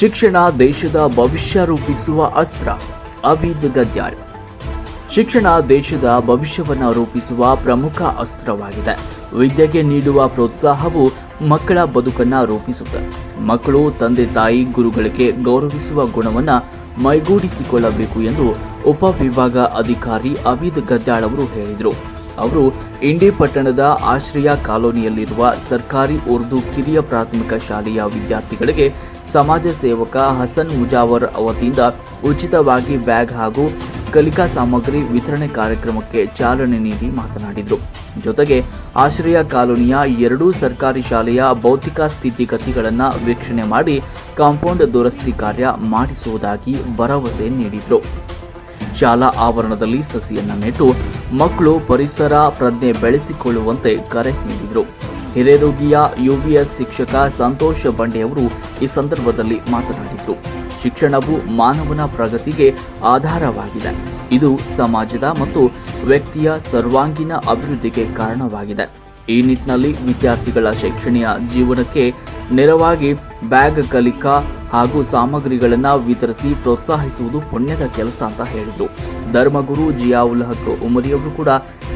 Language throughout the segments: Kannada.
ಶಿಕ್ಷಣ ದೇಶದ ಭವಿಷ್ಯ ರೂಪಿಸುವ ಅಸ್ತ್ರ ಅಬಿದ್ ಗದ್ಯಾರ್. ಶಿಕ್ಷಣ ದೇಶದ ಭವಿಷ್ಯವನ್ನು ರೂಪಿಸುವ ಪ್ರಮುಖ ಅಸ್ತ್ರವಾಗಿದೆ. ವಿದ್ಯೆಗೆ ನೀಡುವ ಪ್ರೋತ್ಸಾಹವು ಮಕ್ಕಳ ಬದುಕನ್ನ ರೂಪಿಸುತ್ತದೆ ಮಕ್ಕಳು, ತಂದೆ, ತಾಯಿ, ಗುರುಗಳಿಗೆ ಗೌರವಿಸುವ ಗುಣವನ್ನ ಮೈಗೂಡಿಸಿಕೊಳ್ಳಬೇಕು ಎಂದು ಉಪವಿಭಾಗ ಅಧಿಕಾರಿ ಅಬಿದ್ ಗದ್ದಾಳ್ ಅವರು ಹೇಳಿದರು. ಅವರು ಇಂಡಿ ಪಟ್ಟಣದ ಆಶ್ರಯ ಕಾಲೋನಿಯಲ್ಲಿರುವ ಸರ್ಕಾರಿ ಉರ್ದು ಕಿರಿಯ ಪ್ರಾಥಮಿಕ ಶಾಲೆಯ ವಿದ್ಯಾರ್ಥಿಗಳಿಗೆ ಸಮಾಜ ಸೇವಕ ಹಸನ್ ಮುಜಾವರ್ ಅವತಿಯಿಂದ ಉಚಿತವಾಗಿ ಬ್ಯಾಗ್ ಹಾಗೂ ಕಲಿಕಾ ಸಾಮಗ್ರಿ ವಿತರಣೆ ಕಾರ್ಯಕ್ರಮಕ್ಕೆ ಚಾಲನೆ ನೀಡಿ ಮಾತನಾಡಿದರು. ಜೊತೆಗೆ ಆಶ್ರಯ ಕಾಲೋನಿಯ ಎರಡೂ ಸರ್ಕಾರಿ ಶಾಲೆಯ ಭೌತಿಕ ಸ್ಥಿತಿಗತಿಗಳನ್ನು ವೀಕ್ಷಣೆ ಮಾಡಿ ಕಾಂಪೌಂಡ್ ದುರಸ್ತಿ ಕಾರ್ಯ ಮಾಡಿಸುವುದಾಗಿ ಭರವಸೆ ನೀಡಿದರು. ಶಾಲಾ ಆವರಣದಲ್ಲಿ ಸಸಿಯನ್ನು ನೆಟ್ಟು ಮಕ್ಕಳು ಪರಿಸರ ಪ್ರಜ್ಞೆ ಬೆಳೆಸಿಕೊಳ್ಳುವಂತೆ ಕರೆ ನೀಡಿದರು. ಹಿರೇರೋಗಿಯ ಯುಬಿಎಸ್ ಶಿಕ್ಷಕ ಸಂತೋಷ ಬಂಡೆಯವರು ಈ ಸಂದರ್ಭದಲ್ಲಿ ಮಾತನಾಡಿದರು. ಶಿಕ್ಷಣವು ಮಾನವನ ಪ್ರಗತಿಗೆ ಆಧಾರವಾಗಿದೆ. ಇದು ಸಮಾಜದ ಮತ್ತು ವ್ಯಕ್ತಿಯ ಸರ್ವಾಂಗೀಣ ಅಭಿವೃದ್ಧಿಗೆ ಕಾರಣವಾಗಿದೆ. ಈ ನಿಟ್ಟಿನಲ್ಲಿ ವಿದ್ಯಾರ್ಥಿಗಳ ಶೈಕ್ಷಣಿಕ ಜೀವನಕ್ಕೆ ನೆರವಾಗಿ ಬ್ಯಾಗ್ ಕಲಿಕಾ ಹಾಗೂ ಸಾಮಗ್ರಿಗಳನ್ನು ವಿತರಿಸಿ ಪ್ರೋತ್ಸಾಹಿಸುವುದು ಪುಣ್ಯದ ಕೆಲಸ ಅಂತ ಹೇಳಿದರು. ಧರ್ಮಗುರು ಜಿಯಾವುಲ್ ಹಕ್ ಉಮರಿಯವರು ಕೂಡ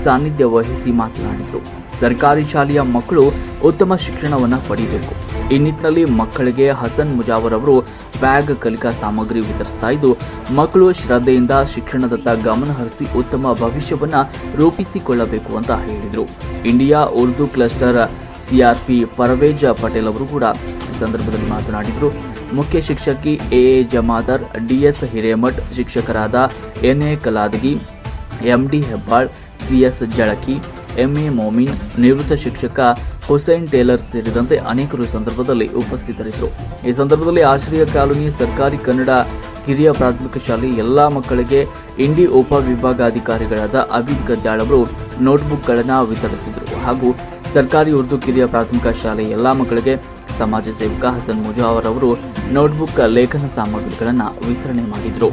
ಸಾನ್ನಿಧ್ಯ ವಹಿಸಿ ಮಾತನಾಡಿದರು. ಸರ್ಕಾರಿ ಶಾಲೆಯ ಮಕ್ಕಳು ಉತ್ತಮ ಶಿಕ್ಷಣವನ್ನು ಪಡೆಯಬೇಕು ಈ ನಿಟ್ಟಿನಲ್ಲಿ ಮಕ್ಕಳಿಗೆ ಹಸನ್ ಮುಜಾವರ್ ಅವರು ಬ್ಯಾಗ್, ಕಲಿಕಾ ಸಾಮಗ್ರಿ ವಿತರಿಸ್ತಾ ಇದ್ದು, ಮಕ್ಕಳು ಶ್ರದ್ಧೆಯಿಂದ ಶಿಕ್ಷಣದತ್ತ ಗಮನ ಹರಿಸಿ ಉತ್ತಮ ಭವಿಷ್ಯವನ್ನು ರೂಪಿಸಿಕೊಳ್ಳಬೇಕು ಅಂತ ಹೇಳಿದರು. India Urdu cluster CRP Parvez Patel ಅವರು ಕೂಡ ಈ ಸಂದರ್ಭದಲ್ಲಿ ಮಾತನಾಡಿದರು. ಮುಖ್ಯ ಶಿಕ್ಷಕಿ A A Jamadar, DS Hiremath ಶಿಕ್ಷಕರಾದ N A Kaladagi, MD Hebbal, CS Jalaki, MA Momin, ನಿವೃತ್ತ ಶಿಕ್ಷಕ ಹುಸೇನ್ ಟೇಲರ್ ಸೇರಿದಂತೆ ಅನೇಕರು ಸಂದರ್ಭದಲ್ಲಿ ಉಪಸ್ಥಿತರಿದ್ದರು. ಈ ಸಂದರ್ಭದಲ್ಲಿ ಆಶ್ರಯ ಕಾಲೋನಿ, ಸರ್ಕಾರಿ ಕನ್ನಡ ಕಿರಿಯ ಪ್ರಾಥಮಿಕ ಶಾಲೆ, ಎಲ್ಲ ಮಕ್ಕಳಿಗೆ ಇಂಡಿ ಉಪವಿಭಾಗಾಧಿಕಾರಿಗಳಾದ ಅಬಿದ್ ಗದ್ದಾಳ್ ಅವರು ನೋಟ್ಬುಕ್ಗಳನ್ನು ವಿತರಿಸಿದರು. ಹಾಗೂ ಸರ್ಕಾರಿ ಉರ್ದು ಕಿರಿಯ ಪ್ರಾಥಮಿಕ ಶಾಲೆ, ಎಲ್ಲ ಮಕ್ಕಳಿಗೆ ಸಮಾಜ ಸೇವಕ ಹಸನ್ ಮುಜಾವರ್ ಅವರು ನೋಟ್ಬುಕ್ ಲೇಖನ ಸಾಮಗ್ರಿಗಳನ್ನು ವಿತರಣೆ ಮಾಡಿದರು.